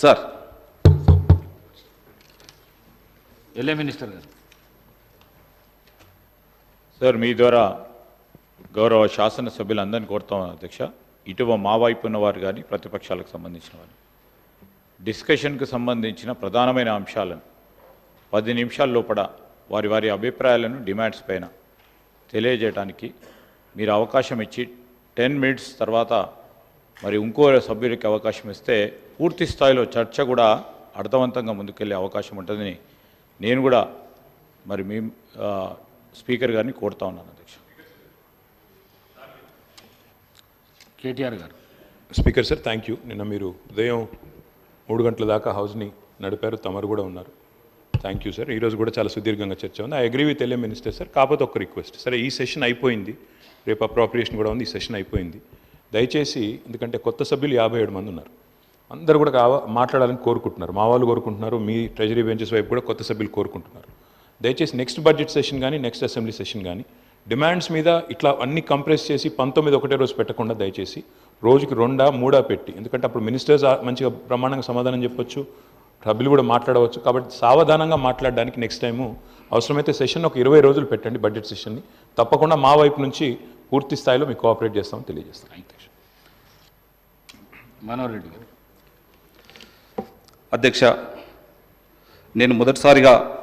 Sir. LA minister గారు. Sir మీ ద్వారా గౌరవ శాసనసభ్యులందరినీ కోరుతాం అధ్యక్ష. ఇటువ మా వైపు ఉన్నవారు కానీ ప్రతిపక్షాలకు సంబంధించిన వారు డిస్కషన్కు సంబంధించిన ప్రధానమైన అంశాలను పది నిమిషాల లోపల వారి వారి అభిప్రాయాలను డిమాండ్స్ పైన తెలియజేయడానికి మీరు అవకాశం ఇచ్చి టెన్ మినిట్స్ తర్వాత మరి ఇంకో సభ్యుడికి అవకాశం ఇస్తే పూర్తి స్థాయిలో చర్చ కూడా అర్థవంతంగా ముందుకెళ్ళే అవకాశం ఉంటుందని నేను కూడా మరి మీ స్పీకర్ గారిని కోరుతా ఉన్నాను అధ్యక్ష. కేటీఆర్ గారు. Speaker sir thank you. నిన్న మీరు ఉదయం మూడు గంటల దాకా హౌస్ని నడిపారు. తమరు కూడా ఉన్నారు. Thank you sir. ఈరోజు కూడా చాలా సుదీర్ఘంగా చర్చ ఉంది. I agree with LA minister sir. కాకపోతే ఒక రిక్వెస్ట్. సరే ఈ సెషన్ అయిపోయింది. రేపు అప్రాప్రియేషన్ కూడా ఉంది ఈ సెషన్ అయిపోయింది. దయచేసి ఎందుకంటే కొత్త సభ్యులు యాభై ఏడు మంది ఉన్నారు. అందరూ కూడా కావ మాట్లాడాలని కోరుకుంటున్నారు. మా వాళ్ళు కోరుకుంటున్నారు మీ ట్రెజరీ బెంచెస్ వైపు కూడా కొత్త సభ్యులు కోరుకుంటున్నారు. దయచేసి నెక్స్ట్ బడ్జెట్ సెషన్ కానీ నెక్స్ట్ అసెంబ్లీ సెషన్ కానీ డిమాండ్స్ మీద ఇట్లా అన్ని కంప్రెస్ చేసి పంతొమ్మిది ఒకటే రోజు పెట్టకుండా దయచేసి రోజుకి రెండా మూడా పెట్టి ఎందుకంటే అప్పుడు మినిస్టర్స్ మంచిగా ప్రమాణంగా సమాధానం చెప్పొచ్చు సభ్యులు కూడా మాట్లాడవచ్చు కాబట్టి సావధానంగా మాట్లాడడానికి నెక్స్ట్ టైము అవసరమైతే సెషన్ ఒక ఇరవై రోజులు పెట్టండి బడ్జెట్ సెషన్ని తప్పకుండా మా వైపు నుంచి పూర్తి స్థాయిలో మీకు కోఆపరేట్ చేస్తామని తెలియజేస్తాం. మనోహర్ రెడ్డి గారు. అధ్యక్ష నేను మొదటిసారిగా